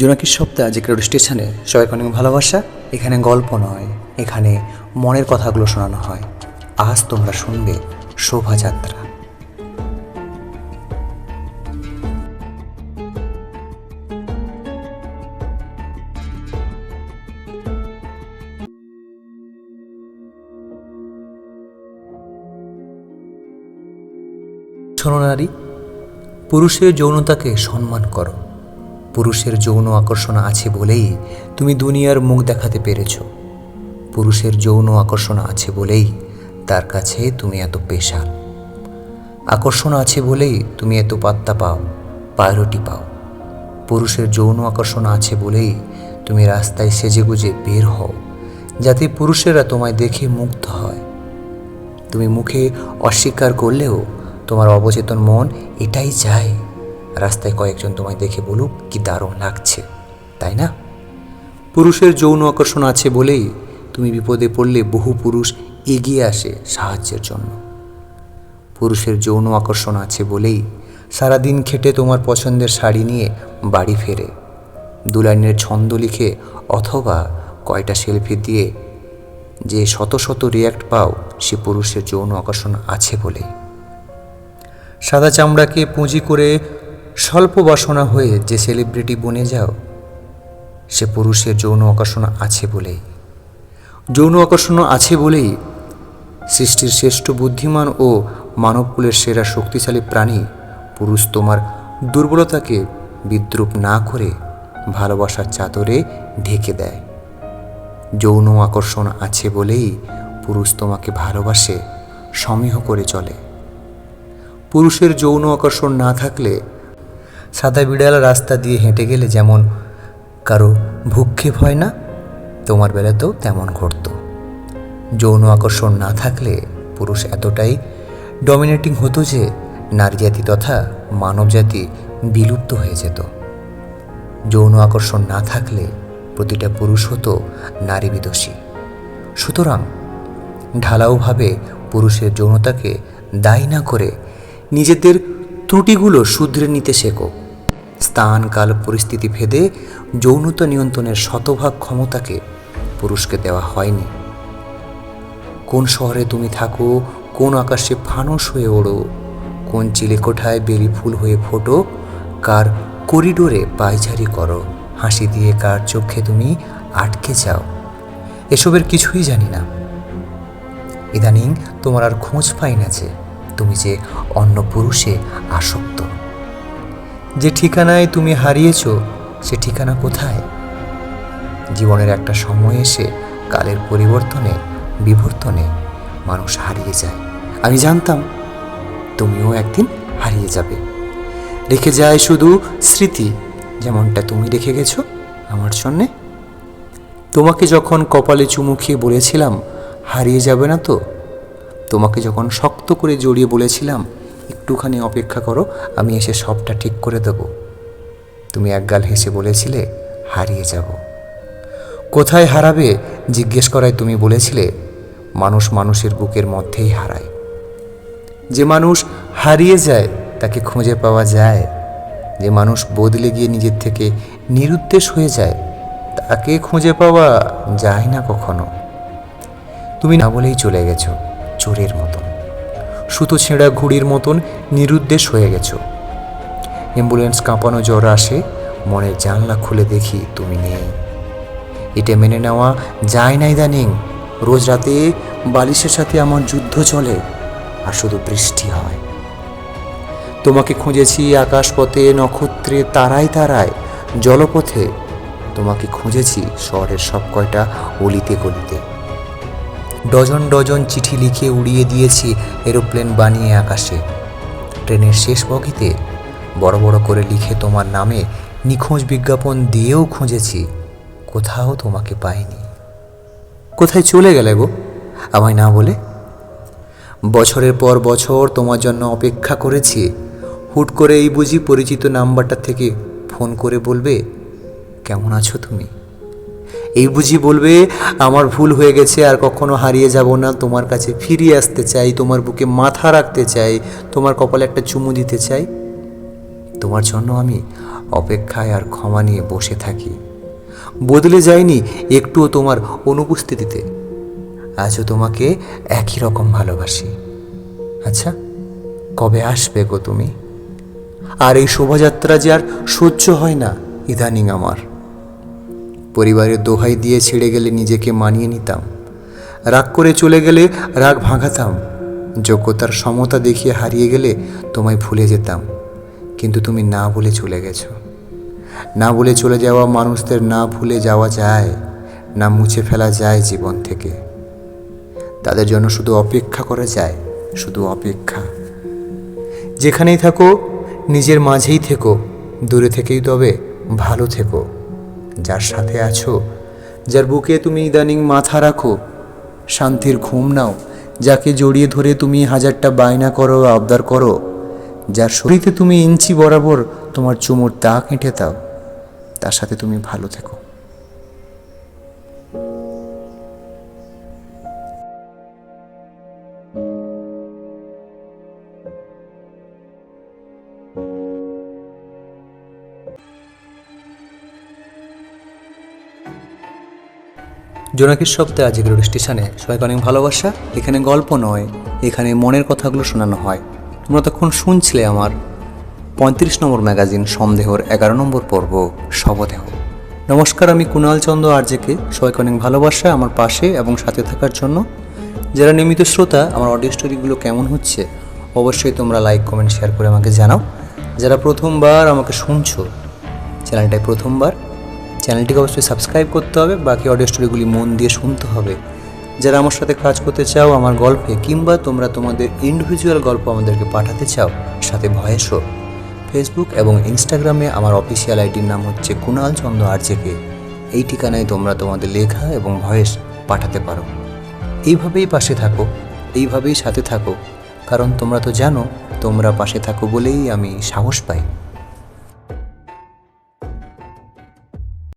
জোনাকির সপ্তাহ আজকে রেডিও স্টেশনে সবাইকে অনেক ভালোবাসা। এখানে গল্প নয়, এখানে মনের কথাগুলো শোনানো হয়। আজ তোমরা শুনবে শোভাযাত্রা। শোনো নারী, পুরুষের যৌনতাকে সম্মান করো। পুরুষের যৌন আকর্ষণ আছে বলেই তুমি দুনিয়ার মুখ দেখাতে পেরেছ। পুরুষের যৌন আকর্ষণ আছে বলেই তার কাছে তুমি এত পেশাল। আকর্ষণ আছে বলেই তুমি এত পাত্তা পাও, পায়রটি পাও। পুরুষের যৌন আকর্ষণ আছে বলেই তুমি রাস্তায় সেজেগুজে বের হও, যাতে পুরুষেরা তোমায় দেখে মুগ্ধ হয়। তুমি মুখে অস্বীকার করলেও তোমার অবচেতন মন এটাই চায়। রাস্তায় কয়েকজন তোমায় দেখে বলুক কি দারুণ লাগছে, তাই না? পুরুষের যৌন আকর্ষণ আছে বলেই তুমি বিপদে পড়লে বহু পুরুষ এগিয়ে আসে সাহায্যের জন্য। পুরুষের যৌন আকর্ষণ আছে বলেই সারাদিন খেটে তোমার পছন্দের শাড়ি নিয়ে বাড়ি ফেরে। দু লাইনের ছন্দ লিখে অথবা কয়টা সেলফি দিয়ে যে শত শত রিয়াক্ট পাও, সে পুরুষের যৌন আকর্ষণ আছে বলেই। সাদা চামড়াকে পুঁজি করে স্বল্প বাসনা হয়ে যে সেলিব্রিটি বনে যাও, সে পুরুষের যৌন আকর্ষণ আছে বলেই। যৌন আকর্ষণ আছে বলেই সৃষ্টির শ্রেষ্ঠ বুদ্ধিমান ও মানবকুলের সেরা শক্তিশালী প্রাণী পুরুষ তোমার দুর্বলতাকে বিদ্রুপ না করে ভালোবাসার চাদরে ঢেকে দেয়। যৌন আকর্ষণ আছে বলেই পুরুষ তোমাকে ভালোবাসে, সমীহ করে চলে। পুরুষের যৌন আকর্ষণ না থাকলে সাদা বিড়াল রাস্তা দিয়ে হেঁটে গেলে যেমন কারও ভূক্ষেপ হয় না, তোমার বেলাতেও তেমন ঘটত। যৌন আকর্ষণ না থাকলে পুরুষ এতটাই ডমিনেটিং হতো যে নারী জাতি তথা মানবজাতি বিলুপ্ত হয়ে যেত। যৌন আকর্ষণ না থাকলে প্রতিটা পুরুষ হতো নারী বিদোষী। সুতরাং ঢালাওভাবে পুরুষের যৌনতাকে দায়ী না করে নিজেদের ত্রুটিগুলো শুধরে নিতে শেখো। স্থান কাল পরিস্থিতি ভেদে যৌনতা নিয়ন্ত্রণের শতভাগ ক্ষমতাকে পুরুষকে দেওয়া হয়নি। কোন শহরে তুমি থাকো, কোন আকাশে ফানুস হয়ে ওড়ো, কোন চিলেকোঠায় বেলি ফুল হয়ে ফোটো, কার করিডোরে পায়চারি করো, হাসি দিয়ে কার চোখে তুমি আটকে যাও, এসবের কিছুই জানি না। ইদানিং তোমার আর খোঁজ পাই না যে তুমি যে অন্য পুরুষে আসক্ত। যে ঠিকানায় তুমি হারিয়েছ, সে ঠিকানা কোথায়? জীবনের একটা সময় এসে কালের পরিবর্তনে, বিবর্তনে মানুষ হারিয়ে যায়। আমি জানতাম তুমিও একদিন হারিয়ে যাবে। রেখে যায় শুধু স্মৃতি, যেমনটা তুমি রেখে গেছো আমার জন্যে। তোমাকে যখন কপালে চুমু খেয়ে বলেছিলাম, হারিয়ে যাবে না তো? তোমাকে যখন শক্ত করে জড়িয়ে বলেছিলাম একটুখানি অপেক্ষা করো, আমি এসে সবটা ঠিক করে দেব। তুমি একগাল হেসে বলেছিলে, হারিয়ে যাব। কোথায় হারাবে? জিজ্ঞেস করায় তুমি বলেছিলে, মানুষ মানুষের বুকের মধ্যেই হারায়। যে মানুষ হারিয়ে যায়, তাকে খুঁজে পাওয়া যায়। যে মানুষ বদলে গিয়ে নিজের থেকে নিরুদ্দেশ হয়ে যায়, তাকে খুঁজে পাওয়া যায় না কখনো। তুমি না বলেই চলে গেছো, চোরের মতন। সুতো ছেঁড়া ঘুড়ির মতন নিরুদ্দেশ হয়ে গেছো। অ্যাম্বুলেন্স কাঁপানো জ্বর আসে মনের জানলা খুলে দেখি তুমি নেই। এটা মেনে নেওয়া যায় না ইদানিং। রোজ রাতে বালিশের সাথে আমার যুদ্ধ চলে, আর শুধু বৃষ্টি হয়। তোমাকে খুঁজেছি আকাশপথে, নক্ষত্রে, তারায় তারায়, জলপথে। তোমাকে খুঁজেছি শহরের সব কয়টা অলিতে গলিতে। ডজন ডজন চিঠি লিখে উড়িয়ে দিয়েছি এরোপ্লেন বানিয়ে আকাশে। ট্রেনের শেষ বগিতে বড় বড় করে লিখে তোমার নামে নিখোঁজ বিজ্ঞাপন দিয়েও খুঁজেছি, কোথাও তোমাকে পাইনি। কোথায় চলে গেলে গো? আমায় না বলে? বছরের পর বছর তোমার জন্য অপেক্ষা করেছি, হুট করে এই বুঝি পরিচিত নাম্বারটা থেকে ফোন করে বলবে, কেমন আছো তুমি? এই বুঝি বলবে, আমার ভুল হয়ে গেছে আর কখনো হারিয়ে যাব না। তোমার কাছে ফিরিয়ে আসতে চাই, তোমার বুকে মাথা রাখতে চাই, তোমার কপালে একটা চুমু দিতে চাই। তোমার জন্য আমি অপেক্ষায় আর ক্ষমা নিয়ে বসে থাকি। বদলে যায়নি একটুও তোমার অনুপস্থিতিতে। আজও তোমাকে একই রকম ভালোবাসি। আচ্ছা কবে আসবে গো তুমি? আর এই শোভাযাত্রা যে আর সহ্য হয় না, ইদানিং আমার। পরিবারের দোহাই দিয়ে ছেড়ে গেলে নিজেকে মানিয়ে নিতাম। রাগ করে চলে গেলে রাগ ভাঙাতাম। যোগ্যতার সমতা দেখিয়ে হারিয়ে গেলে তোমায় ভুলে যেতাম। কিন্তু তুমি না বলে চলে গেছো। না বলে চলে যাওয়া মানুষদের না ভুলে যাওয়া যায়, না মুছে ফেলা যায় জীবন থেকে। তাদের জন্য শুধু অপেক্ষা করা যায়, শুধু অপেক্ষা। যেখানেই থাকো, নিজের মাঝেই থেকো, দূরে থেকেই তবে ভালো থেকো। যার সাথে আছো, যার বুকে তুমি ইদানিং মাথা রাখো, শান্তির ঘুম নাও, যাকে জড়িয়ে ধরে তুমি হাজারটা বায়না করো, আবদার করো, যার শরীরে তুমি ইঞ্চি বরাবর তোমার চুমুর দাগ এঁটে দাও, তার সাথে তুমি ভালো থেকো। জোনাকির সপ্তাহে আজকের রেডিও স্টেশনে সবাইকে অনেক ভালোবাসা। এখানে গল্প নয়, এখানে মনের কথাগুলো শোনানো হয়। তোমরা তখন শুনছিলে আমার পঁয়ত্রিশ নম্বর ম্যাগাজিন সন্দেহর এগারো নম্বর পর্ব, শবদেহ। নমস্কার, আমি কুণাল চন্দ্র আরজেকে সবাইকে অনেক ভালোবাসা আমার পাশে এবং সাথে থাকার জন্য। যারা নিয়মিত শ্রোতা, আমার অডিও স্টোরিগুলো কেমন হচ্ছে অবশ্যই তোমরা লাইক, কমেন্ট, শেয়ার করে আমাকে জানাও। যারা প্রথমবার আমাকে শুনছো, চ্যানেলটায় প্রথমবার চ্যানেলটিকে অবশ্যই সাবস্ক্রাইব করতে হবে, বাকি অডিও স্টোরিগুলি মন দিয়ে শুনতে হবে। যারা আমার সাথে কাজ করতে চাও, আমার গল্পে, কিংবা তোমরা তোমাদের ইন্ডিভিজুয়াল গল্প আমাদেরকে পাঠাতে চাও, সাথে ভয়েসও ফেসবুক এবং ইনস্টাগ্রামে আমার অফিসিয়াল আইডির নাম হচ্ছে কুণাল চন্দ্র আরজেকে। এই ঠিকানায় তোমরা তোমাদের লেখা এবং ভয়েস পাঠাতে পারো। এইভাবেই পাশে থাকো, এইভাবেই সাথে থাকো, কারণ তোমরা তো জানো, তোমরা পাশে থাকো বলেই আমি সাহস পাই।